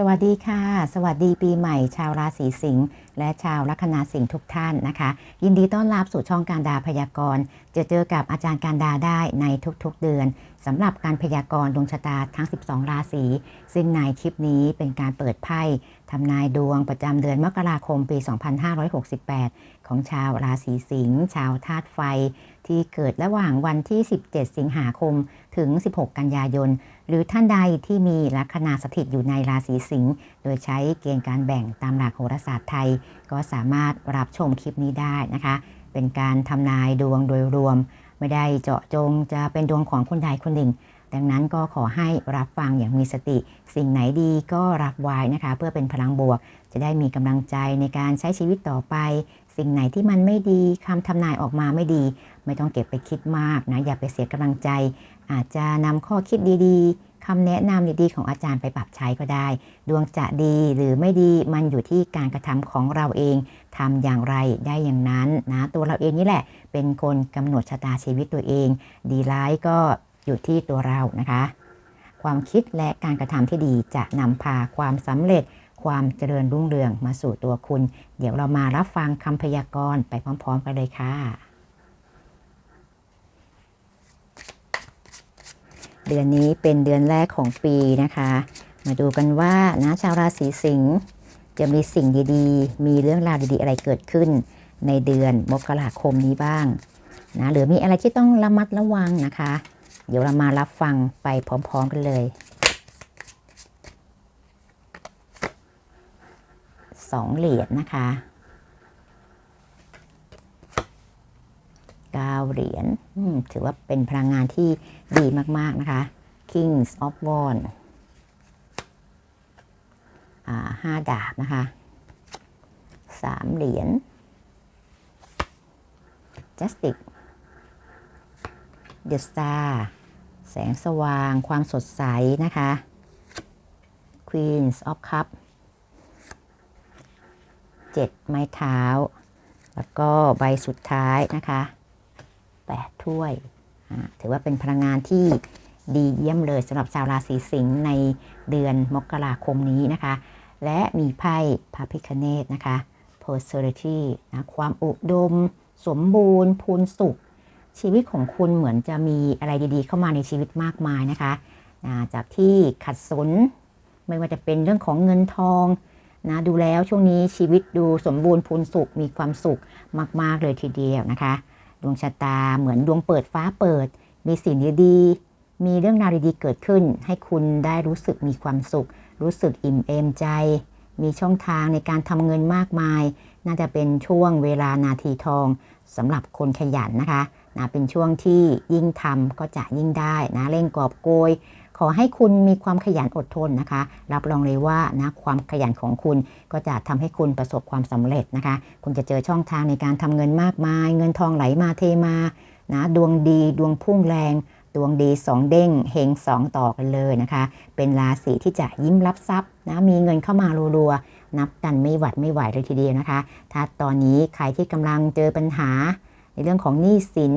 สวัสดีค่ะ สวัสดีปีใหม่ ชาวราศีสิงห์และชาวลัคนาสิงห์ทุกท่านนะคะ ยินดีต้อนรับสู่ช่องการดาพยากรณ์ จะเจอกับอาจารย์การดาได้ในทุกๆเดือนสำหรับการพยากรณ์ดวงชะตาทั้ง 12 ราศีซึ่งในคลิปนี้เป็นการเปิดไพ่ทำนายดวงประจำเดือนมกราคมปี 2568 ของชาวราศีสิงห์ชาวธาตุไฟ ที่เกิดระหว่างวันที่ 17 สิงหาคม ถึง 16 กันยายน หรือท่านใดที่มีลัคนาสถิตอยู่ในราศีสิงห์โดยใช้เกณฑ์การแบ่งตามหลักโหราศาสตร์ไทย ก็สามารถรับชมคลิปนี้ได้นะคะ เป็นการทำนายดวงโดยรวม ไม่ได้เจาะจงจะเป็นดวงของคนใดคนหนึ่งดังนั้นก็ขอให้รับฟังอย่างมีสติ สิ่งไหนดีก็รับไว้นะคะ เพื่อเป็นพลังบวก จะได้มีกำลังใจในการใช้ชีวิตต่อไป สิ่งไหนที่มันไม่ดีคำทำนายออกมาไม่ดี ไม่ต้องเก็บไปคิดมากนะอย่าไปเสียกำลังใจ อาจจะนำข้อคิดดีๆคำแนะนำดีๆของอาจารย์ไปปรับใช้ก็ได้ ดวงจะดีหรือไม่ดีมันอยู่ที่การกระทำของเราเองทำอย่างไรได้อย่างนั้นนะตัวเราเองนี่แหละ เป็นคนกำหนดชะตาชีวิตตัวเอง ดีร้ายก็อยู่ที่ตัวเรานะคะ ความคิดและการกระทำที่ดีจะนำพาความสำเร็จ ความเจริญรุ่งเรืองมาสู่ตัวคุณ เดี๋ยวเรามารับฟังคำพยากรณ์ไปพร้อม ๆ กันเลยค่ะ เดือนนี้เป็นเดือนแรกของปีนะคะ มาดูกันว่านะชาวราศีสิงห์จะมีสิ่งดีๆ มีเรื่องราวดีๆ อะไรเกิดขึ้น ในเดือนมกราคมนี้บ้างนะหรือมีอะไรที่ต้องระมัดระวังนะคะ เดี๋ยวเรามารับฟังไปพร้อม ๆ กันเลย สองเหรียญนะคะเก้าเหรียญถือว่าเป็นพลังงานที่ดีมาก ๆ นะคะ Kings of Wands ห้าดาบนะคะสามเหรียญ Justice The Star แสงสว่างความสดใสนะคะ Queens of Cup เจ็ดไม้เท้า แล้วก็ใบสุดท้ายนะคะแปดถ้วย ถือว่าเป็นพลังงานที่ดีเยี่ยมเลยสำหรับชาวราศีสิงห์ในเดือนมกราคมนี้นะคะ และมีไพ่พระพิคเนตนะคะ prosperity นะความอุดม สมบูรณ์พูนสุข ชีวิตของคุณเหมือนจะมีอะไรดีๆ เข้ามาในชีวิตมากมายนะคะ จากที่ขัดสน ไม่ว่าจะเป็นเรื่องของเงินทอง นะดูแล้วช่วงนี้ชีวิตดูสมบูรณ์พูนสุขมีความสุขมาก ๆ เลยทีเดียวนะคะ ดวงชะตาเหมือนดวงเปิดฟ้าเปิด มีสิ่งดีๆมีเรื่องราวดีๆเกิดขึ้น ให้คุณได้รู้สึกมีความสุข รู้สึกอิ่มเอมใจ มีช่องทางในการทำเงินมากมาย น่าจะเป็นช่วงเวลานาทีทองสำหรับคนขยันนะคะนะเป็นช่วงที่ยิ่งทำก็จะยิ่งได้นะเร่งกอบโกย ขอให้คุณมีความขยันอดทนนะคะ รับรองเลยว่านะความขยันของคุณก็จะทำให้คุณประสบความสำเร็จนะคะ คุณจะเจอช่องทางในการทำเงินมากมาย เงินทองไหลมาเทมานะดวงดีดวงพุ่งแรงดวงดีสองเด้งเฮงสองต่อกันเลยนะคะ เป็นราศีที่จะยิ้มรับทรัพย์นะมีเงินเข้ามารัวๆนับกันไม่หวัดไม่ไหวเลยทีเดียวนะคะ ถ้าตอนนี้ใครที่กำลังเจอปัญหา ในเรื่องของหนี้สิน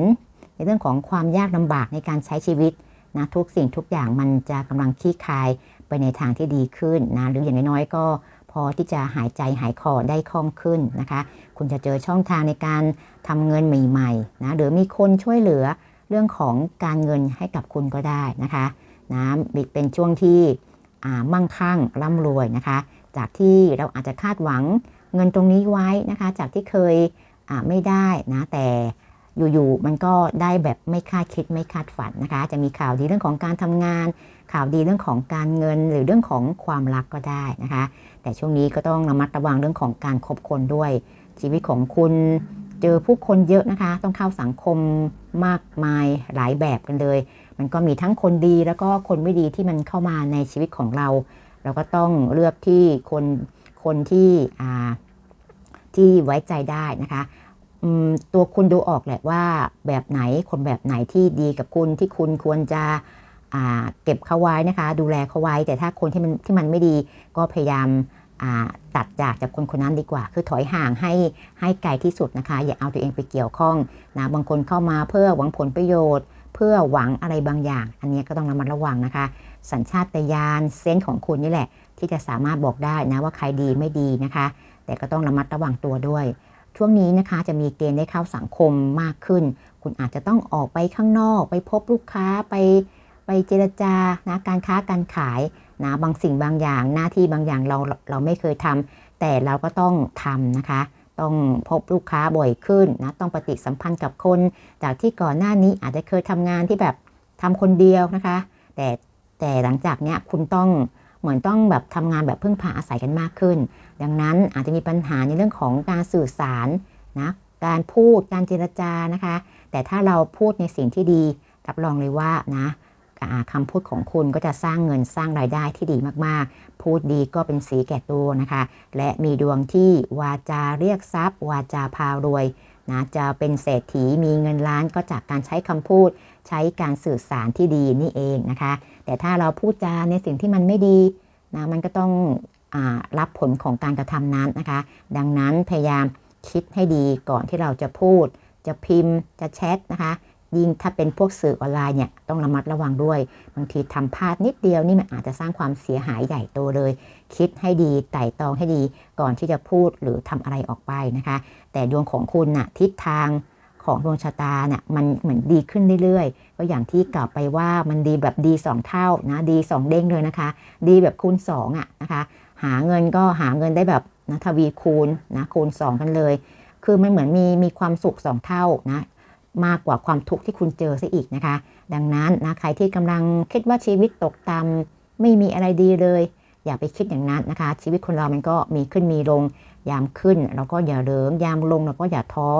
ในเรื่องของความยากลำบากในการใช้ชีวิต นะทุกสิ่งทุกอย่างมันจะกำลังคลี่คลายไปในทางที่ดีขึ้นนะหรืออย่างน้อยๆก็พอที่จะหายใจหายคอได้คล่องขึ้นนะคะ คุณจะเจอช่องทางในการทำเงินใหม่ๆนะหรือมีคนช่วยเหลือเรื่องของการเงินให้กับคุณก็ได้นะคะนะเป็นช่วงที่มั่งคั่งร่ำรวยนะคะ จากที่เราอาจจะคาดหวังเงินตรงนี้ไว้นะคะ จากที่เคยไม่ได้นะแต่ อยู่ๆมันก็ได้แบบไม่คาดคิดไม่คาดฝันนะคะ จะมีข่าวดีเรื่องของการทำงาน ข่าวดีเรื่องของการเงิน หรือเรื่องของความรักก็ได้นะคะ แต่ช่วงนี้ก็ต้องระมัดระวังเรื่องของการคบคนด้วย ชีวิตของคุณเจอผู้คนเยอะนะคะ ต้องเข้าสังคมมากมายหลายแบบกันเลย มันก็มีทั้งคนดีแล้วก็คนไม่ดีที่มันเข้ามาในชีวิตของเรา เราก็ต้องเลือกที่คนคนที่ที่ไว้ใจได้นะคะ ตัวคุณดูออกแหละว่าแบบไหนคนแบบไหนที่ดีกับคุณที่คุณควรจะเก็บเขาไว้นะคะ ดูแลเขาไว้ แต่ถ้าคนที่มันที่มันไม่ดีก็พยายามตัดจากจากคนคนนั้นดีกว่า คือถอยห่างให้ให้ไกลที่สุดนะคะ อย่าเอาตัวเองไปเกี่ยวข้องนะบางคนเข้ามาเพื่อหวังผลประโยชน์ เพื่อหวังอะไรบางอย่าง อันนี้ก็ต้องระมัดระวังนะคะ สัญชาตญาณเซนส์ของคุณนี่แหละ ที่จะสามารถบอกได้นะว่าใครดีไม่ดีนะคะ แต่ก็ต้องระมัดระวังตัวด้วย ช่วงนี้นะคะจะมีเกณฑ์ได้เข้าสังคมมากขึ้น คุณอาจจะต้องออกไปข้างนอก ไปพบลูกค้าไปไปเจรจานะการค้าการขายนะบางสิ่งบางอย่างหน้าที่บางอย่างเราเราไม่เคยทำแต่เราก็ต้องทำนะคะ ต้องพบลูกค้าบ่อยขึ้นนะต้องปฏิสัมพันธ์กับคน จากที่ก่อนหน้านี้อาจจะเคยทำงานที่แบบทำคนเดียวนะคะ แต่แต่หลังจากเนี้ยคุณต้องเหมือนต้องแบบทำงานแบบพึ่งพาอาศัยกันมากขึ้น ดังนั้นอาจจะมีปัญหาในเรื่องของการสื่อสารนะการพูดการเจรจานะคะ แต่ถ้าเราพูดในสิ่งที่ดีรับรองเลยว่านะคำพูดของคุณก็จะสร้างเงินสร้างรายได้ที่ดีมากๆ พูดดีก็เป็นสีแก่ตัวนะคะ และมีดวงที่วาจาเรียกทรัพย์ วาจาพารวยนะจะเป็นเศรษฐีมีเงินล้านก็จากการใช้คำพูด ใช้การสื่อสารที่ดีนี่เองนะคะ แต่ถ้าเราพูดจาในสิ่งที่มันไม่ดีนะมันก็ต้อง รับผลของการกระทำนั้นนะคะ ดังนั้นพยายามคิดให้ดีก่อนที่เราจะพูด จะพิมพ์ จะแชทนะคะยิ่งถ้าเป็นพวกสื่อออนไลน์เนี่ยต้องระมัดระวังด้วย บางทีทำพลาดนิดเดียวนี่มันอาจจะสร้างความเสียหายใหญ่โตเลย คิดให้ดีไต่ตองให้ดีก่อนที่จะพูดหรือทำอะไรออกไปนะคะ แต่ดวงของคุณน่ะทิศทางของดวงชะตาเนี่ยมันเหมือนดีขึ้นเรื่อยๆ ก็อย่างที่กล่าวไปว่ามันดีแบบดี 2 เท่านะดี 2 เด้งเลยนะคะ ดีแบบคูณ2อะนะคะ หาเงินก็หาเงินได้แบบนะทวีคูณนะคูณ 2 กันเลย คือมันเหมือนมีมีความสุข 2 เท่านะมากกว่าความทุกข์ที่คุณเจอซะอีกนะคะ ดังนั้นนะใครที่กำลังคิดว่าชีวิตตกต่ำไม่มีอะไรดีเลย อย่าไปคิดอย่างนั้นนะคะ ชีวิตคนเรามันก็มีขึ้นมีลง ยามขึ้นเราก็อย่าเริมยามลงเราก็อย่าท้อ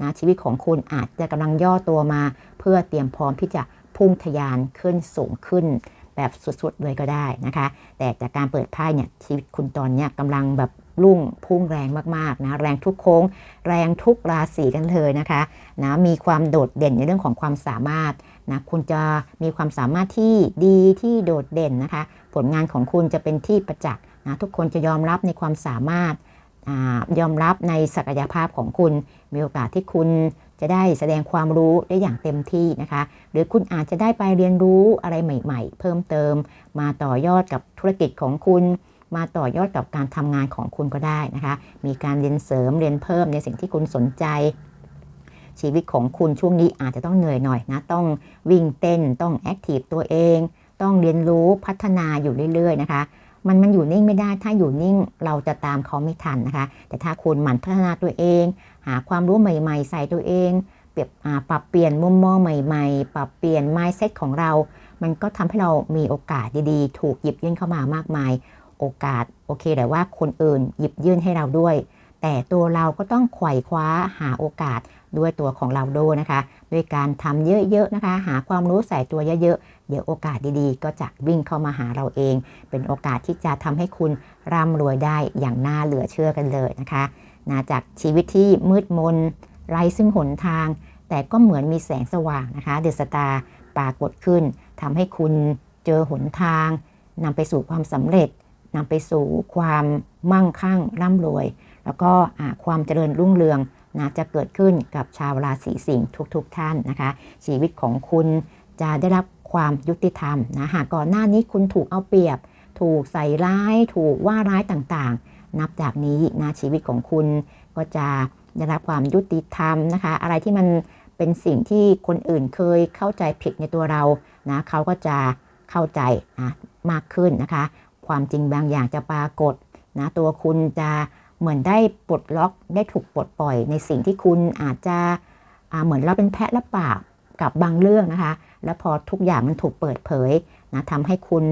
นะชีวิตของคุณอาจจะกำลังย่อตัวมา เพื่อเตรียมพร้อมที่จะพุ่งทะยานขึ้นสูงขึ้น แบบสุดๆเลยก็ได้นะคะ แต่จากการเปิดไพ่เนี่ยชีวิตคุณตอนเนี้ยกำลังแบบรุ่งพุ่งแรงมากๆนะแรงทุกโค้ง แรงทุกราศีกันเลยนะคะนะมีความโดดเด่นในเรื่องของความสามารถนะคุณจะมีความสามารถที่ดีที่โดดเด่นนะคะ ผลงานของคุณจะเป็นที่ประจักษ์นะทุกคนจะยอมรับในความสามารถอยอมรับในศักยภาพของคุณ มีโอกาสที่คุณ จะได้แสดงความรู้ได้อย่างเต็มที่นะคะ หรือคุณอาจจะได้ไปเรียนรู้อะไรใหม่ ๆ เพิ่มเติม มาต่อยอดกับธุรกิจของคุณ มาต่อยอดกับการทำงานของคุณก็ได้นะคะ มีการเรียนเสริมเรียนเพิ่มในสิ่งที่คุณสนใจชีวิตของคุณช่วงนี้อาจจะต้องเหนื่อยหน่อยนะ ต้องวิ่งเต้น ต้องแอคทีฟตัวเอง ต้องเรียนรู้พัฒนาอยู่เรื่อยๆนะคะ มันมันอยู่นิ่งไม่ได้ ถ้าอยู่นิ่งเราจะตามเขาไม่ทันนะคะ แต่ถ้าคุณหมั่นพัฒนาตัวเอง หาความรู้ใหม่ ๆ ใส่ตัวเองเปรียบปรับเปลี่ยนมุมมองใหม่ๆ ปรับเปลี่ยน mindset ของเรา มันก็ทำให้เรามีโอกาสดีๆ ถูกหยิบยื่นเข้ามามากมาย โอกาสโอเคแต่ว่าคนอื่นหยิบยื่นให้เราด้วย แต่ตัวเราก็ต้องไขว่คว้าหาโอกาส ด้วยตัวของเราด้วยนะคะด้วยการทำเยอะๆนะคะ หาความรู้ใส่ตัวเยอะๆเดี๋ยวโอกาสดีๆ ก็จะวิ่งเข้ามาหาเราเอง เป็นโอกาสที่จะทำให้คุณร่ำรวยได้อย่างน่าเหลือเชื่อกันเลยนะคะนะจากชีวิตที่มืดมนไร้ซึ่งหนทาง แต่ก็เหมือนมีแสงสว่างนะคะ เดอสตาร์ปรากฏขึ้นทำให้คุณเจอหนทางนำไปสู่ความสำเร็จนำไปสู่ความมั่งคั่งร่ำรวย แล้วก็ความเจริญรุ่งเรือง นะจะเกิดขึ้นกับชาวราศีสิงห์ทุกๆทท่านนะคะ ชีวิตของคุณจะได้รับความยุติธรรมนะหากก่อนหน้านี้คุณถูกเอาเปรียบ ถูกใส่ร้าย ถูกว่าร้ายต่างๆ นับจากนี้นะชีวิตของคุณก็จะได้รับความยุติธรรมนะคะ อะไรที่มันเป็นสิ่งที่คนอื่นเคยเข้าใจผิดในตัวเรานะเขาก็จะเข้าใจนะมากขึ้นนะคะ ความจริงบางอย่างจะปรากฏนะตัวคุณจะ เหมือนได้ปลดล็อกได้ถูกปลดปล่อยในสิ่งที่คุณอาจจะเหมือนเราเป็นแพะรับบาปกับบางเรื่องนะคะ แล้วพอทุกอย่างมันถูกเปิดเผยนะทำให้คุณ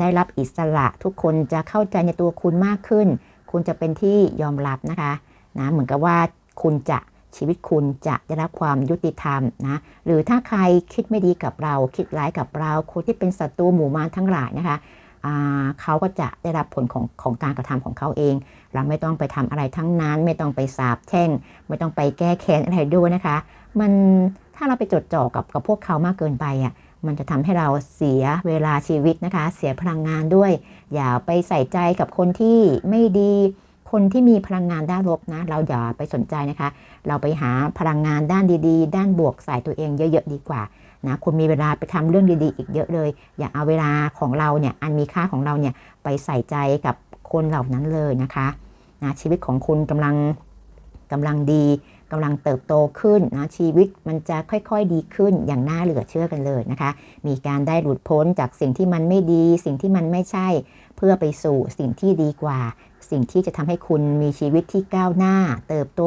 ได้รับอิสระทุกคนจะเข้าใจในตัวคุณมากขึ้น คุณจะเป็นที่ยอมรับนะคะนะเหมือนกับว่าคุณจะชีวิตคุณจะได้รับความยุติธรรมนะ หรือถ้าใครคิดไม่ดีกับเราคิดร้ายกับเราคนที่เป็นศัตรูหมู่มารทั้งหลายนะคะ เขาก็จะได้รับผลของของการกระทำของเขาเอง เราไม่ต้องไปทำอะไรทั้งนั้น ไม่ต้องไปสาบแช่งไม่ต้องไปแก้แค้นอะไรด้วยนะคะ มันถ้าเราไปจดจ่อกับกับพวกเขามากเกินไปอะมันจะทำให้เราเสียเวลาชีวิตนะคะ เสียพลังงานด้วย อย่าไปใส่ใจกับคนที่ไม่ดี คนที่มีพลังงานด้านลบนะ เราอย่าไปสนใจนะคะ เราไปหาพลังงานด้านดี ๆ ด้านบวกใส่ตัวเองเยอะ ๆ ดีกว่า นะคุณมีเวลาไปทำเรื่องดีๆ อีกเยอะเลย อย่าเอาเวลาของเราเนี่ยอันมีค่าของเราเนี่ยไปใส่ใจกับคนเหล่านั้นเลยนะคะนะชีวิตของคุณกำลังกำลังดีกำลังเติบโตขึ้นนะชีวิตมันจะค่อยๆดีขึ้นอย่างน่าเหลือเชื่อกันเลยนะคะ มีการได้หลุดพ้นจากสิ่งที่มันไม่ดี สิ่งที่มันไม่ใช่เพื่อไปสู่สิ่งที่ดีกว่า สิ่งที่จะทำให้คุณมีชีวิตที่ก้าวหน้า เติบโต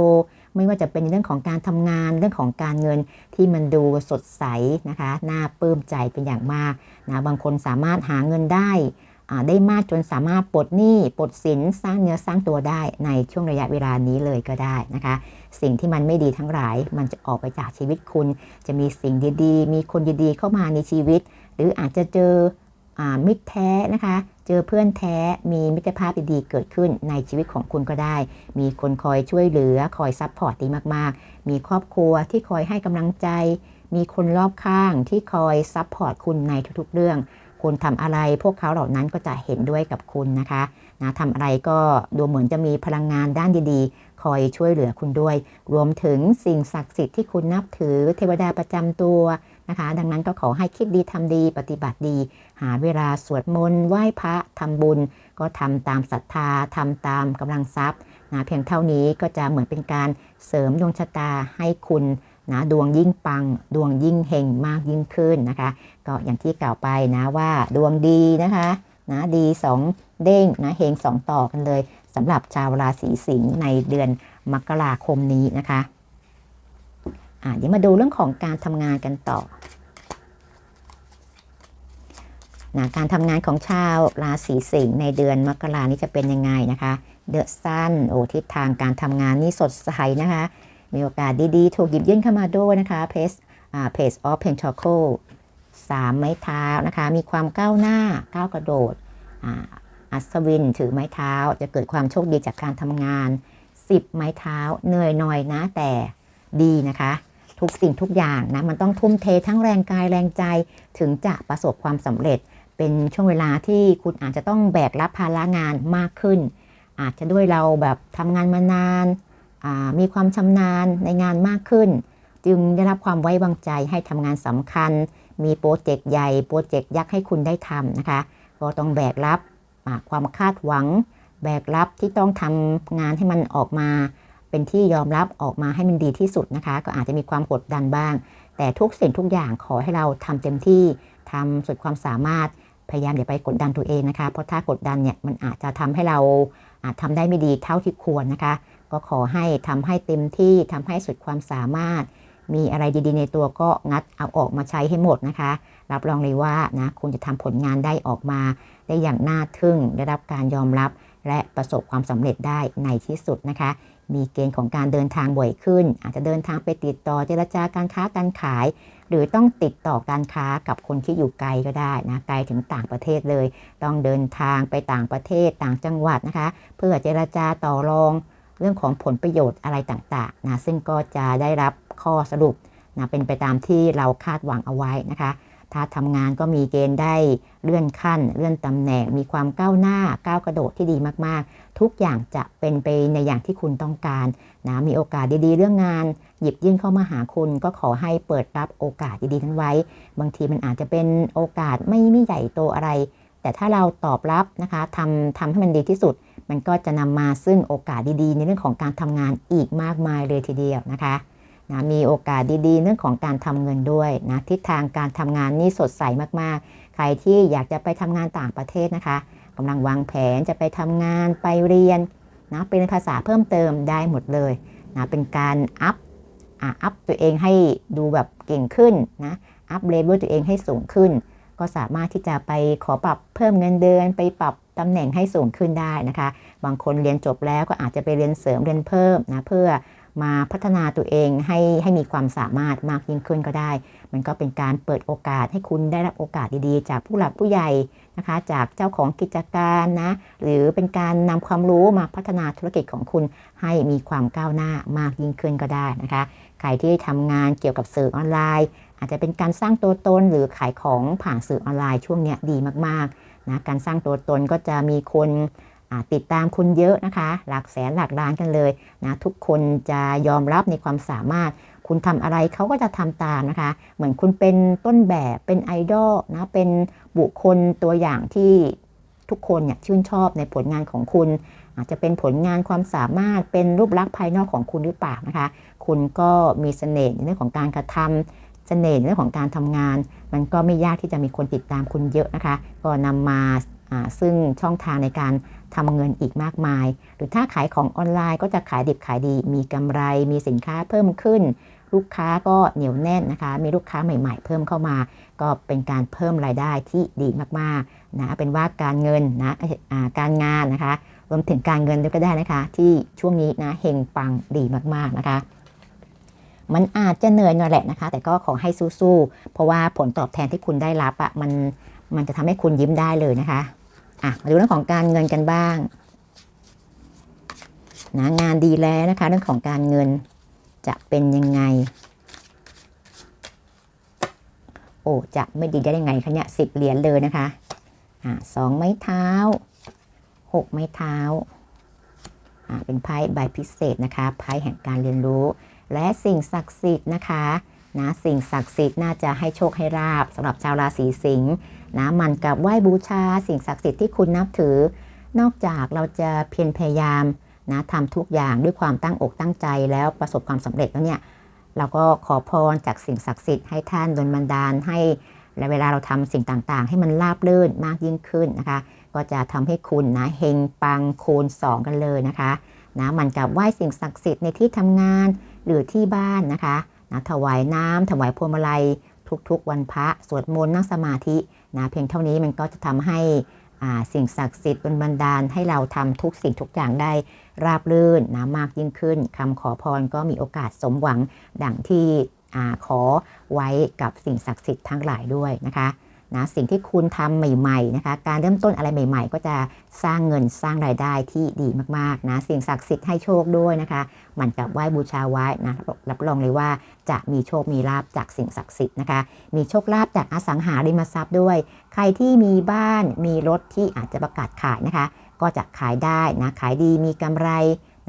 ไม่ว่าจะเป็นเรื่องของการทำงานเรื่องของการเงินที่มันดูสดใสนะคะน่าปลื้มใจเป็นอย่างมากนะบางคนสามารถหาเงินได้ได้มากจนสามารถปลดหนี้ปลดสินสร้างเนื้อสร้างตัวได้ในช่วงระยะเวลานี้เลยก็ได้นะคะ สิ่งที่มันไม่ดีทั้งหลาย มันจะออกไปจากชีวิตคุณ จะมีสิ่งดีๆ มีคนดีๆเข้ามาในชีวิต หรืออาจจะเจอ มิตรแท้นะคะ เจอเพื่อนแท้มีมิตรภาพดีๆเกิดขึ้นในชีวิตของคุณก็ได้ มีคนคอยช่วยเหลือคอยซัพพอร์ตดีมากๆ มีครอบครัวที่คอยให้กำลังใจ มีคนรอบข้างที่คอยซัพพอร์ตคุณในทุกๆเรื่องคุณทำอะไรพวกเขาเหล่านั้นก็จะเห็นด้วยกับคุณนะคะนะทำอะไรก็ดูเหมือนจะมีพลังงานด้านดีๆ คอยช่วยเหลือคุณด้วย รวมถึงสิ่งศักดิ์สิทธิ์ที่คุณนับถือเทวดาประจำตัว นะคะ ดังนั้นก็ขอให้คิดดีทำดีปฏิบัติดี หาเวลาสวดมนต์ไหว้พระทำบุญ ก็ทำตามศรัทธาทำตามกำลังทรัพย์นะเพียงเท่านี้ก็จะเหมือนเป็นการเสริมดวงชะตาให้คุณนะดวงยิ่งปัง ดวงยิ่งเฮงมากยิ่งขึ้นนะคะ ก็อย่างที่กล่าวไปนะว่าดวงดีนะคะนะดีสองเด้งนะเฮงสองต่อกันเลยสำหรับชาวราศีสิงห์ในเดือนมกราคมนี้นะคะ อะเดี๋ยวมาดูเรื่องของการทำงานกันต่อนะการทำงานของชาวราศีสิงห์ในเดือนมกรานี้จะเป็นยังไงนะคะ เดอะซันโอ้ทิศทางการทำงานนี่สดใสนะคะ มีโอกาสดีๆ ถูกหยิบยื่นเข้ามาด้วยนะคะเพจเพจออฟเพนท a โคสามไม้เท้านะคะ มีความก้าวหน้าก้าวกระโดดอ่าอัศวินถือไม้เท้า จะเกิดความโชคดีจากการทำงาน 10 ไม้เท้าเหนื่อยหน่อยนะแต่ดีนะคะ ทุกสิ่งทุกอย่างนะมันต้องทุ่มเททั้งแรงกายแรงใจถึงจะประสบความสำเร็จ เป็นช่วงเวลาที่คุณอาจจะต้องแบกรับภาระงานมากขึ้น อาจจะด้วยเราแบบทำงานมานานามีความชำนาญในงานมากขึ้น จึงได้รับความไว้วางใจให้ทำงานสำคัญ มีโปรเจกต์ใหญ่โปรเจกต์ยักษ์ให้คุณได้ทำนะคะก็ต้องแบกรับความคาดหวัง แบกรับที่ต้องทำงานให้มันออกมา เป็นที่ยอมรับออกมาให้มันดีที่สุดนะคะ ก็อาจจะมีความกดดันบ้าง แต่ทุกสิ่งทุกอย่างขอให้เราทำเต็มที่ทำสุดความสามารถพยายามอย่าไปกดดันตัวเองนะคะ เพราะถ้ากดดันเนี่ยมันอาจจะทำให้เราอาจทำได้ไม่ดีเท่าที่ควรนะคะ ก็ขอให้ทำให้เต็มที่ทำให้สุดความสามารถ มีอะไรดีๆ ในตัวก็งัดเอาออกมาใช้ให้หมดนะคะ รับรองเลยว่านะคุณจะทำผลงานได้ออกมา ได้อย่างน่าทึ่งได้รับการยอมรับ และประสบความสำเร็จได้ในที่สุดนะคะ มีเกณฑ์ของการเดินทางบ่อยขึ้น อาจจะเดินทางไปติดต่อเจรจาการค้าการขาย หรือต้องติดต่อการค้ากับคนที่อยู่ไกลก็ได้นะไกลถึงต่างประเทศเลย ต้องเดินทางไปต่างประเทศต่างจังหวัดนะคะ เพื่อเจรจาต่อรองเรื่องของผลประโยชน์อะไรต่างๆนะซึ่งก็จะได้รับข้อสรุปนะเป็นไปตามที่เราคาดหวังเอาไว้นะคะ ถ้าทำงานก็มีเกณฑ์ได้เลื่อนขั้น เลื่อนตำแหน่ง มีความก้าวหน้าก้าวกระโดดที่ดีมากๆ ทุกอย่างจะเป็นไปในอย่างที่คุณต้องการนะมีโอกาสดีๆ เรื่องงาน หยิบยื่นเข้ามาหาคุณ ก็ขอให้เปิดรับโอกาสดีๆนั้นไว้ บางทีมันอาจจะเป็นโอกาสไม่ไม่ใหญ่โตอะไร แต่ถ้าเราตอบรับนะคะทำทำให้มันดีที่สุด มันก็จะนำมาซึ่งโอกาสดีๆ ในเรื่องของการทำงานอีกมากมายเลยทีเดียวนะคะนะมีโอกาสดีๆ เรื่องของการทำเงินด้วยนะทิศทางการทำงานนี่สดใสมากๆ ใครที่อยากจะไปทำงานต่างประเทศนะคะ กำลังวางแผนจะไปทำงานไปเรียนนะเป็นภาษาเพิ่มเติมได้หมดเลยนะเป็นการอัพอัพตัวเองให้ดูแบบเก่งขึ้นนะอัพเลเวลตัวเองให้สูงขึ้น ก็สามารถที่จะไปขอปรับเพิ่มเงินเดือน ไปปรับตำแหน่งให้สูงขึ้นได้นะคะ บางคนเรียนจบแล้วก็อาจจะไปเรียนเสริมเรียนเพิ่มนะเพื่อมาพัฒนาตัวเองให้ให้มีความสามารถมากยิ่งขึ้นก็ได้ มันก็เป็นการเปิดโอกาสให้คุณได้รับโอกาสดีๆ จากผู้หลักผู้ใหญ่นะคะ จากเจ้าของกิจการนะ หรือเป็นการนำความรู้มาพัฒนาธุรกิจของคุณให้มีความก้าวหน้ามากยิ่งขึ้นก็ได้นะคะ ใครที่ทำงานเกี่ยวกับสื่อออนไลน์ อาจจะเป็นการสร้างตัวตนหรือขายของผ่านสื่อออนไลน์ช่วงนี้ดีมากๆนะ การสร้างตัวตนก็จะมีคนติดตามคุณเยอะนะคะ หลักแสนหลักล้านกันเลยนะทุกคนจะยอมรับในความสามารถ คุณทำอะไรเขาก็จะทำตามนะคะ เหมือนคุณเป็นต้นแบบเป็นไอดอลนะเป็นบุคคลตัวอย่างที่ทุกคนเนี่ยชื่นชอบในผลงานของคุณ อาจจะเป็นผลงานความสามารถเป็นรูปลักษณ์ภายนอกของคุณหรือเปล่านะคะ คุณก็มีเสน่ห์ในเรื่องของการกระทำเสน่ห์ในเรื่องของการทำงาน มันก็ไม่ยากที่จะมีคนติดตามคุณเยอะนะคะ ก็นำมาอ่าซึ่งช่องทางในการทำเงินอีกมากมาย หรือถ้าขายของออนไลน์ก็จะขายดิบขายดี มีกำไร มีสินค้าเพิ่มขึ้น ลูกค้าก็เหนียวแน่นนะคะ มีลูกค้าใหม่ๆ เพิ่มเข้ามา ก็เป็นการเพิ่มรายได้ที่ดีมากๆนะเป็นว่าการเงินนะการงานนะคะ รวมถึงการเงินด้วยก็ได้นะคะ ที่ช่วงนี้นะเฮงปังดีมากๆนะคะมันอาจจะเหนื่อยหน่อยแหละนะคะ แต่ก็ขอให้สู้ๆ เพราะว่าผลตอบแทนที่คุณได้รับอะ่ะมันมันจะทำให้คุณยิ้มได้เลยนะคะอะมาดูเรื่องของการเงินกันบ้างนะงานดีแล้วนะคะ เรื่องของการเงิน จะเป็นยังไง โอ้จะไม่ดีได้ยังไงคะเนี่ยสิบเหรียญเลยนะคะอะสองไม้เท้าหกไม้เท้าอ่าเป็นไพ่ใบพิเศษนะคะไพ่แห่งการเรียนรู้ และสิ่งศักดิ์สิทธิ์นะคะนะสิ่งศักดิ์สิทธิ์น่าจะให้โชคให้ราบสำหรับชาวราศีสิงห์นะมันกับไหว้บูชา สิ่งศักดิ์สิทธิ์ที่คุณนับถือ นอกจากเราจะเพียรพยายาม นะทำทุกอย่างด้วยความตั้งอกตั้งใจแล้วประสบความสำเร็จแล้วเนี่ยเราก็ขอพรจากสิ่งศักดิ์สิทธิ์ให้ท่านดลบันดาลให้และเวลาเราทำสิ่งต่างๆ ให้มันราบรื่นมากยิ่งขึ้นนะคะ ก็จะทำให้คุณนะเฮงปังคูณสองกันเลยนะคะนะมันกับไหว้สิ่งศักดิ์สิทธิ์ในที่ทำงานหรือที่บ้านนะคะนะถวายน้ำถวายพวงมาลัย ทุกๆ วันพระสวดมนต์นั่งสมาธินะเพียงเท่านี้มันก็จะทำให้สิ่งศักดิ์สิทธิ์เป็นบันดาลให้เราทำทุกสิ่งทุกอย่างได้ ราบรื่นนะมากยิ่งขึ้นคำขอพรก็มีโอกาสสมหวังดังที่อาขอไว้กับสิ่งศักดิ์สิทธิ์ทั้งหลายด้วยนะคะนะสิ่งที่คุณทำใหม่ๆนะคะการเริ่มต้นอะไรใหม่ ๆ ก็จะสร้างเงินสร้างรายได้ที่ดีมากๆนะสิ่งศักดิ์สิทธิ์ให้โชคด้วยนะคะหมันกับไหว้บูชาไว้นะรับรองเลยว่าจะมีโชคมีลาบจากสิ่งศักดิ์สิทธิ์นะคะมีโชคลาภจากอสังหาริมทรัพย์ด้วย ใครที่มีบ้านมีรถที่อาจจะประกาศขายนะคะ ก็จะขายได้นะขายดีมีกำไร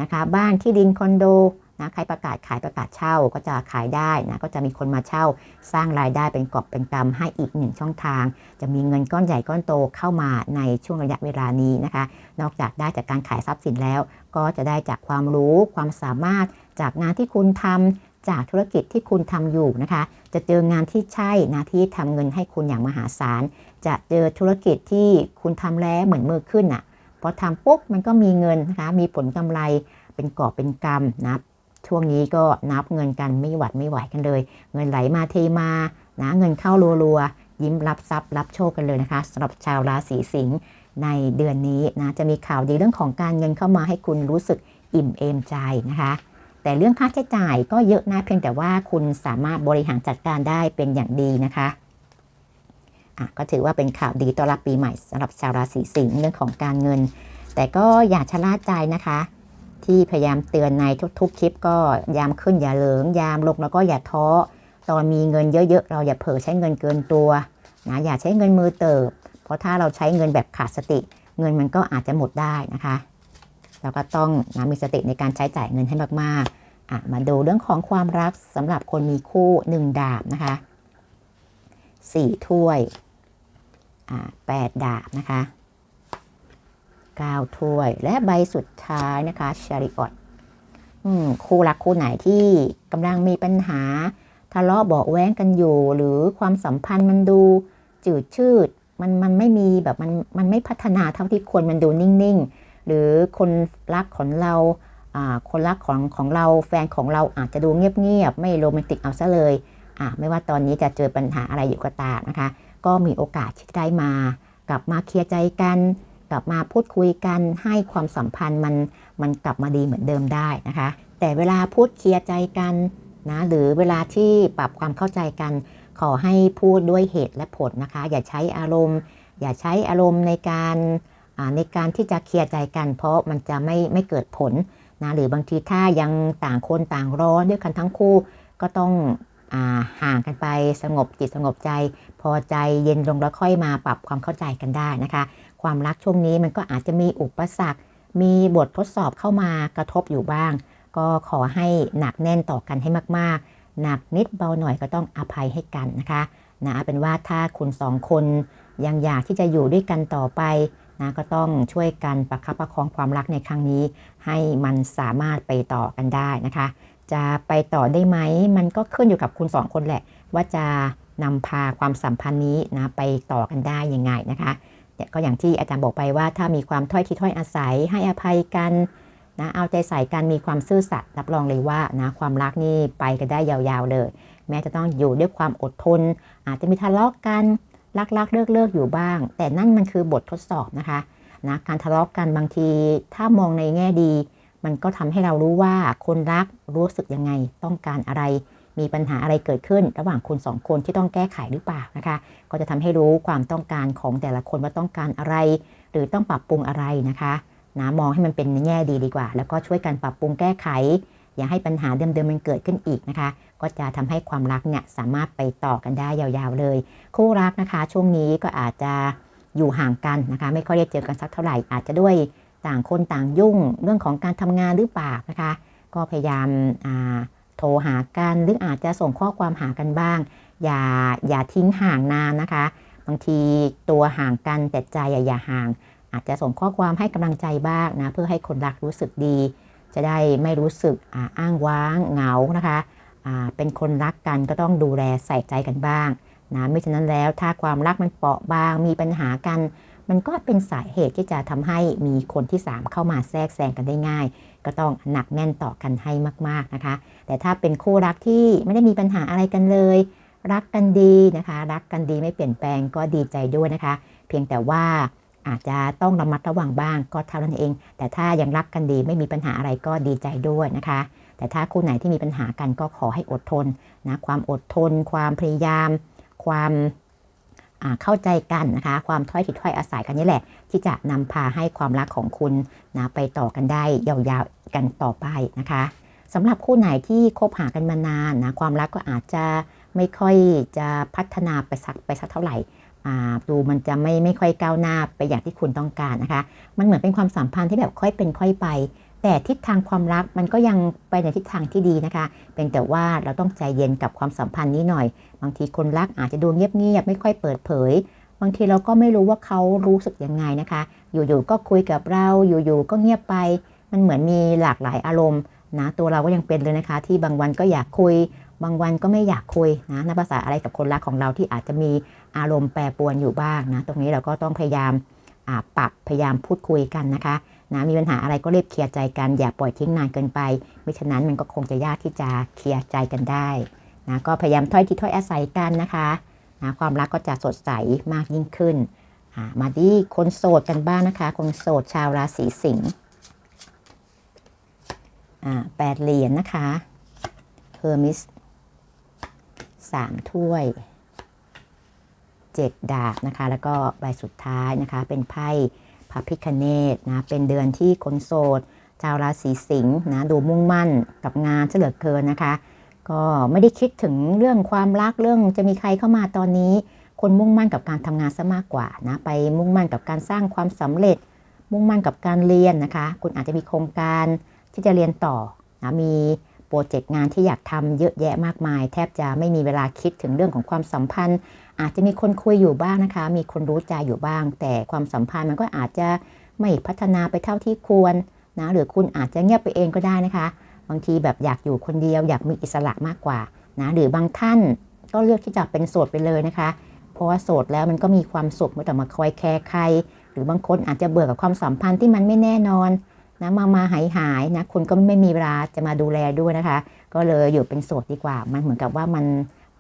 นะคะ บ้านที่ดินคอนโดนะใครประกาศขายประกาศเช่าก็จะขายได้นะก็จะมีคนมาเช่า สร้างรายได้เป็นกอบเป็นกำให้อีกหนึ่งช่องทาง จะมีเงินก้อนใหญ่ก้อนโตเข้ามาในช่วงระยะเวลานี้นะคะ นอกจากได้จากการขายทรัพย์สินแล้ว ก็จะได้จากความรู้ความสามารถจากงานที่คุณทำจากธุรกิจที่คุณทำอยู่นะคะ จะเจองานที่ใช่นะที่ทำเงินให้คุณอย่างมหาศาล จะเจอธุรกิจที่คุณทำแล้วเหมือนมือขึ้นอะ พอทำปุ๊บมันก็มีเงินนะคะ มีผลกำไรเป็นกอบเป็นกำนะช่วงนี้ก็นับเงินกันไม่หวัดไม่ไหวกันเลย เงินไหลมาเทมานะเงินเข้ารัวๆยิ้มรับทรัพย์รับโชคกันเลยนะคะสำหรับชาวราศีสิงห์ในเดือนนี้นะจะมีข่าวดีเรื่องของการเงินเข้ามาให้คุณรู้สึกอิ่มเอมใจนะคะ แต่เรื่องค่าใช้จ่ายก็เยอะนะเพียงแต่ว่าคุณสามารถบริหารจัดการได้เป็นอย่างดีนะคะ อะก็ถือว่าเป็นข่าวดีต้อนรับปีใหม่สำหรับชาวราศีสิงห์เรื่องของการเงิน แต่ก็อย่าชะล่าใจนะคะ ที่พยายามเตือนในทุกๆคลิป ก็ยามขึ้นอย่าเหลิง ยามลงแล้วก็อย่าท้อตอนมีเงินเยอะๆ เราอย่าเผลอใช้เงินเกินตัวนะอย่าใช้เงินมือเติบ เพราะถ้าเราใช้เงินแบบขาดสติ เงินมันก็อาจจะหมดได้นะคะเราก็ต้องนะมีสติในการใช้จ่ายเงินให้มากๆอะมาดูเรื่องของความรักสำหรับคนมีคู่หนึ่งดาบนะคะ สี่ถ้วยแปดดาบนะคะ9ถ้วย และใบสุดท้ายนะคะชาริออตคู่รักคู่ไหนที่กำลังมีปัญหาทะเลาะเบาะแว้งกันอยู่ หรือความสัมพันธ์มันดูจืดชืดมันมันไม่มีแบบมันมันไม่พัฒนาเท่าที่ควรมันดูนิ่งๆ หรือคนรักของเราคนรักของของเราแฟนของเราอาจจะดูเงียบๆ ไม่โรแมนติกเอาซะเลย ไม่ว่าตอนนี้จะเจอปัญหาอะไรอยู่ก็ตามนะคะ ก็มีโอกาสที่จะได้มา กลับมาเคลียร์ใจกัน กลับมาพูดคุยกันให้ความสัมพันธ์มันมันกลับมาดีเหมือนเดิมได้นะคะ แต่เวลาพูดเคลียร์ใจกันนะหรือเวลาที่ปรับความเข้าใจกัน ขอให้พูดด้วยเหตุและผลนะคะ อย่าใช้อารมณ์ อย่าใช้อารมณ์ในการในการที่จะเคลียร์ใจกัน เพราะมันจะไม่ไม่เกิดผลนะหรือบางทีถ้ายังต่างคนต่างร้อนด้วยกันทั้งคู่ก็ต้อง ห่างกันไปสงบจิตสงบใจ พอใจเย็นลงแล้วค่อยมาปรับความเข้าใจกันได้นะคะ ความรักช่วงนี้มันก็อาจจะมีอุปสรรค มีบททดสอบเข้ามากระทบอยู่บ้าง ก็ขอให้หนักแน่นต่อกันให้มากๆ หนักนิดเบาหน่อยก็ต้องอภัยให้กันนะคะนะเอาเป็นว่าถ้าคุณสองคนยังอยากที่จะอยู่ด้วยกันต่อไปนะก็ต้องช่วยกันประคับประคองความรักในครั้งนี้ ให้มันสามารถไปต่อกันได้นะคะ จะไปต่อได้ไหม มันก็ขึ้นอยู่กับคุณสองคนแหละ ว่าจะนำพาความสัมพันธ์นี้นะไปต่อกันได้ยังไงนะคะเนี่ยก็อย่างที่อาจารย์บอกไปว่า ถ้ามีความถ้อยทีถ้อยอาศัยให้อภัยกันนะเอาใจใส่กันมีความซื่อสัตย์รับรองเลยว่านะความรักนี่ไปกันได้ยาวๆเลย แม้จะต้องอยู่ด้วยความอดทน อาจจะมีทะเลาะกันรักๆเลิกๆอยู่บ้าง แต่นั่นมันคือบททดสอบนะคะนะการทะเลาะกันบางทีถ้ามองในแง่ดี มันก็ทำให้เรารู้ว่าคนรักรู้สึกยังไง ต้องการอะไรมีปัญหาอะไรเกิดขึ้น ระหว่างคนสองคนที่ต้องแก้ไขหรือเปล่านะคะ ก็จะทำให้รู้ความต้องการของแต่ละคนว่าต้องการอะไร หรือต้องปรับปรุงอะไรนะคะนะมองให้มันเป็นในแง่ดีดีกว่า แล้วก็ช่วยกันปรับปรุงแก้ไข อย่าให้ปัญหาเดิมๆมันเกิดขึ้นอีกนะคะ ก็จะทำให้ความรักเนี่ยสามารถไปต่อกันได้ยาวๆเลย คู่รักนะคะ ช่วงนี้ก็อาจจะอยู่ห่างกันนะคะ ไม่ค่อยได้เจอกันสักเท่าไหร่อาจจะด้วย ต่างคนต่างยุ่งเรื่องของการทำงานหรือเปล่านะคะ ก็พยายามาโทรหากันหรืออาจจะส่งข้อความหากันบ้าง อย่าอย่าทิ้งห่างนานนะคะ บางทีตัวห่างกันแต่ใจอย่ายาห่าง อาจจะส่งข้อความให้กำลังใจบ้างนะเพื่อให้คนรักรู้สึกดี จะได้ไม่รู้สึกอ,อ้างว้างเหงานะคะอ่าเป็นคนรักกันก็ต้องดูแลใส่ใจกันบ้างนะไม่ฉะนั้นแล้วถ้าความรักมันเปราะบางมีปัญหากัน มันก็เป็นสาเหตุที่จะทำให้มีคนที่ 3 เข้ามาแทรกแซงกันได้ง่าย ก็ต้องหนักแน่นต่อกันให้มากๆนะคะ แต่ถ้าเป็นคู่รักที่ไม่ได้มีปัญหาอะไรกันเลย รักกันดีนะคะ รักกันดีไม่เปลี่ยนแปลงก็ดีใจด้วยนะคะ เพียงแต่ว่าอาจจะต้องระมัดระวังบ้างก็เท่านั้นเอง แต่ถ้ายังรักกันดีไม่มีปัญหาอะไรก็ดีใจด้วยนะคะ แต่ถ้าคู่ไหนที่มีปัญหากันก็ขอให้อดทนนะความอดทน ความพยายาม ความ เข้าใจกันนะคะ ความถ้อยทีถ้อยอาศัยกันนี่แหละ ที่จะนำพาให้ความรักของคุณนะไปต่อกันได้ยาวๆกันต่อไปนะคะสำหรับคู่ไหนที่คบหากันมานานนะความรักก็อาจจะไม่ค่อยจะพัฒนาไปสักไปสักเท่าไหร่ดูมันจะไม่ไม่ค่อยก้าวหน้าไปอย่างที่คุณต้องการนะคะ มันเหมือนเป็นความสัมพันธ์ที่แบบค่อยเป็นค่อยไป แต่ทิศทางความรักมันก็ยังไปในทิศทางที่ดีนะคะ เป็นแต่ว่าเราต้องใจเย็นกับความสัมพันธ์นี้หน่อย บางทีคนรักอาจจะดูเงียบๆไม่ค่อยเปิดเผย บางทีเราก็ไม่รู้ว่าเขารู้สึกยังไงนะคะ อยู่ๆก็คุยกับเราอยู่ๆก็เงียบไป มันเหมือนมีหลากหลายอารมณ์นะตัวเราก็ยังเป็นเลยนะคะ ที่บางวันก็อยากคุย บางวันก็ไม่อยากคุยนะนับภาษาอะไรกับคนรักของเราที่อาจจะมีอารมณ์แปรปรวนอยู่บ้างนะตรงนี้เราก็ต้องพยายามาปรับพยายามพูดคุยกันนะคะนะมีปัญหาอะไรก็รีบเคลียร์ใจกันอย่าปล่อยทิ้งนานเกินไปไม่ฉะนั้นมันก็คงจะยากที่จะเคลียร์ใจกันได้ นะก็พยายามถ้อยทีถ้อยอาศัยกันนะคะนะความรักก็จะสดใสมากยิ่งขึ้น มาที่คนโสดกันบ้างนะคะ คนโสดชาวราศีสิงห์แปดเหรียญนะคะเฮอร์มิสสามถ้วยเจ็ดดาบนะคะ แล้วก็ใบสุดท้ายนะคะ เป็นไพ่พระพิคเนตนะ เป็นเดือนที่คนโสดชาวราศีสิงห์นะ ดูมุ่งมั่นกับงานเฉลือเกินนะคะ ก็ไม่ได้คิดถึงเรื่องความรักเรื่องจะมีใครเข้ามาตอนนี้ คนมุ่งมั่นกับการทำงานซะมากกว่านะไปมุ่งมั่นกับการสร้างความสำเร็จ มุ่งมั่นกับการเรียนนะคะ คุณอาจจะมีโครงการที่จะเรียนต่อนะมีโปรเจกต์งานที่อยากทำเยอะแยะมากมาย แทบจะไม่มีเวลาคิดถึงเรื่องของความสัมพันธ์ อาจจะมีคนคุยอยู่บ้างนะคะ มีคนรู้ใจอยู่บ้าง แต่ความสัมพันธ์มันก็อาจจะไม่พัฒนาไปเท่าที่ควรนะหรือคุณอาจจะเงียบไปเองก็ได้นะคะ บางทีแบบอยากอยู่คนเดียว อยากมีอิสระมากกว่านะหรือบางท่านก็เลือกที่จะเป็นโสดไปเลยนะคะ เพราะว่าโสดแล้วมันก็มีความสุขไม่ต้องมาคอยแคร์ใคร หรือบางคนอาจจะเบื่อกับความสัมพันธ์ที่มันไม่แน่นอนนะมามาหายหายนะคุณก็ไม่มีเวลาจะมาดูแลด้วยนะคะ ก็เลยอยู่เป็นโสดดีกว่า มันเหมือนกับว่ามัน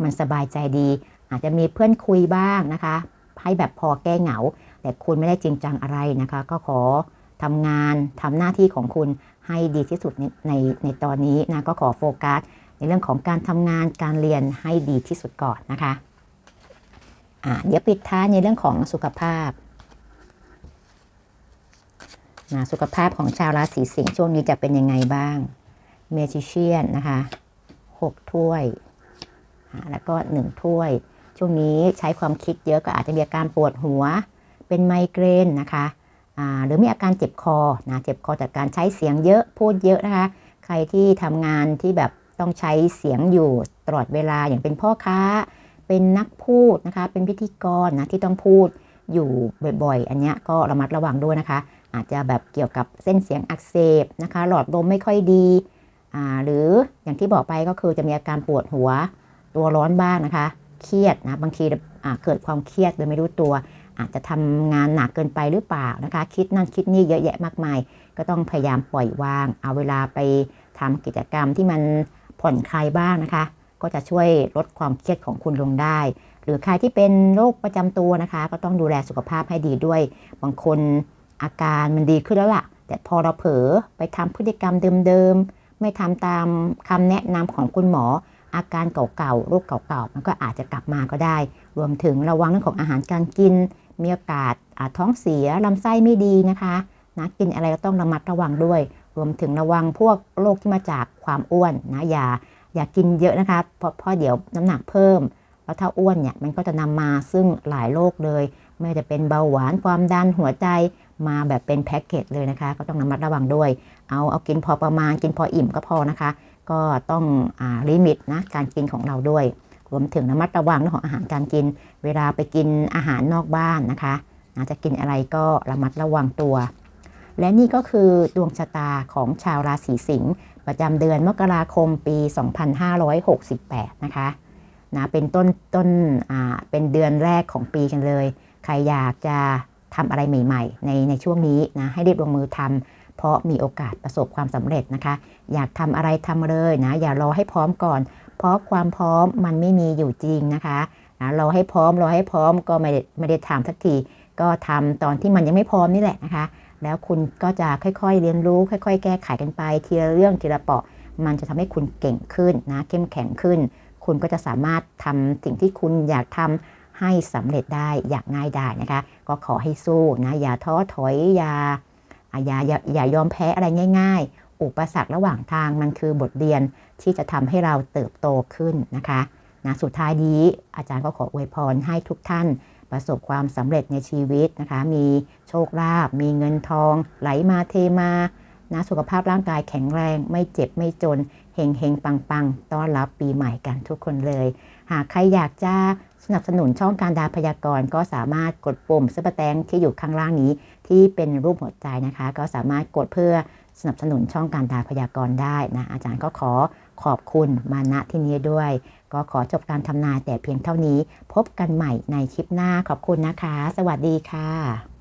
มันสบายใจดี อาจจะมีเพื่อนคุยบ้างนะคะให้แบบพอแก้เหงา แต่คุณไม่ได้จริงจังอะไรนะคะ ก็ขอทำงานทำหน้าที่ของคุณ ให้ดีที่สุดในในตอนนี้นะก็ขอโฟกัสในเรื่องของการทำงานการเรียนให้ดีที่สุดก่อนนะคะอ่าเดี๋ยวปิดท้ายในเรื่องของสุขภาพนะสุขภาพของชาวราศีสิงห์ช่วงนี้จะเป็นยังไงบ้างเมจิเชียนนะคะหกถ้วย แล้วก็หนึ่งถ้วย ช่วงนี้ใช้ความคิดเยอะก็อาจจะมีอาการปวดหัว เป็นไมเกรนนะคะ หรือมีอาการเจ็บคอนะเจ็บคอจากการใช้เสียงเยอะพูดเยอะนะคะใครที่ทำงานที่แบบต้องใช้เสียงอยู่ตลอดเวลาอย่างเป็นพ่อค้า เป็นนักพูดนะคะเป็นพิธีกรนะที่ต้องพูดอยู่บ่อยๆ อันนี้ก็ระมัดระวังด้วยนะคะ อาจจะแบบเกี่ยวกับเส้นเสียงอักเสบนะคะ หลอดลมไม่ค่อยดีหรืออย่างที่บอกไปก็คือจะมีอาการปวดหัวตัวร้อนบ้างนะคะ เครียดนะบางทีเกิดความเครียดโดยไม่รู้ตัว อาจจะทำงานหนักเกินไปหรือเปล่านะคะ คิดนั่นคิดนี่เยอะแยะมากมาย ก็ต้องพยายามปล่อยวาง เอาเวลาไปทำกิจกรรมที่มันผ่อนคลายบ้างนะคะ ก็จะช่วยลดความเครียดของคุณลงได้ หรือใครที่เป็นโรคประจำตัวนะคะ ก็ต้องดูแลสุขภาพให้ดีด้วย บางคนอาการมันดีขึ้นแล้วล่ะ แต่พอเราเผลอไปทำพฤติกรรมเดิมๆไม่ทำตามคำแนะนำของคุณหมอ อาการเก่าๆโรคเก่าๆมันก็อาจจะกลับมาก็ได้ รวมถึงระวังเรื่องของอาหารการกิน มีโอกาสาท้องเสียลำไส้ไม่ดีนะคะนะกินอะไรก็ต้องระมัดระวังด้วย รวมถึงระวังพวกโรคที่มาจากความอ้วนนะอย่าอย่ากินเยอะนะคะเพราะเพราะเดี๋ยวน้ำหนักเพิ่ม แล้วถ้าอ้วนเนี่ยมันก็จะนำมาซึ่งหลายโรคเลย ไม่ว่าจะเป็นเบาหวานความดันหัวใจมาแบบเป็นแพ็กเกจเลยนะคะ ก็ต้องระมัดระวังด้วย เอาเอากินพอประมาณกินพออิ่มก็พอนะคะ ก็ต้องอลิมิตนะการกินของเราด้วย รวมถึงระมัดระวังเรื่องของอาหารการกิน เวลาไปกินอาหารนอกบ้านนะคะนะจะกินอะไรก็ระมัดระวังตัว และนี่ก็คือดวงชะตาของชาวราศีสิงห์ประจำเดือนมกราคมปี 2568 นะคะนะเป็นต้นต้นอ่าเป็นเดือนแรกของปีกันเลย ใครอยากจะทำอะไรใหม่ๆ ในในช่วงนี้นะให้รีบลงมือทำเพราะมีโอกาสประสบความสำเร็จนะคะ อยากทำอะไรทำเลยนะอย่ารอให้พร้อมก่อน เพราะความพร้อมมันไม่มีอยู่จริงนะคะนะรอให้พร้อมเรอให้พร้อมก็ไม่ได้ไม่ได้ทำสักที ก็ทำตอนที่มันยังไม่พร้อมนี่แหละนะคะ แล้วคุณก็จะค่อยๆเรียนรู้ ค่อย ๆ แก้ไขกันไป ทีละเรื่องทีละเปาะ มันจะทำให้คุณเก่งขึ้นนะเข้มแข็งขึ้น คุณก็จะสามารถทำสิ่งที่คุณอยากทำให้สำเร็จได้อย่างง่ายดายนะคะ ก็ขอให้สู้นะอย่าท้อถอยอย่าอะอย่าอย่าอย่ายอมแพ้อะไรง่าย ๆ อุปสรรคระหว่างทางมันคือบทเรียนที่จะทำให้เราเติบโตขึ้นนะคะนะสุดท้ายนี้อาจารย์ก็ขออวยพรให้ทุกท่านประสบความสำเร็จในชีวิตนะคะ มีโชคลาภมีเงินทอง ไหลมาเทมานะสุขภาพร่างกายแข็งแรง ไม่เจ็บไม่จนเฮงเฮงปังปังต้อนรับปีใหม่กันทุกคนเลย หากใครอยากจะสนับสนุนช่องการดาพยากรณ์ก็สามารถกดปุ่มซุปเปอร์แตงที่อยู่ข้างล่างนี้ ที่เป็นรูปหัวใจนะคะ ก็สามารถกดเพื่อ สนับสนุนช่องการดาพยากรณ์ได้นะอาจารย์ก็ขอขอบคุณมาณที่นี้ด้วย ก็ขอจบการทำนายแต่เพียงเท่านี้ พบกันใหม่ในคลิปหน้าขอบคุณนะคะ สวัสดีค่ะ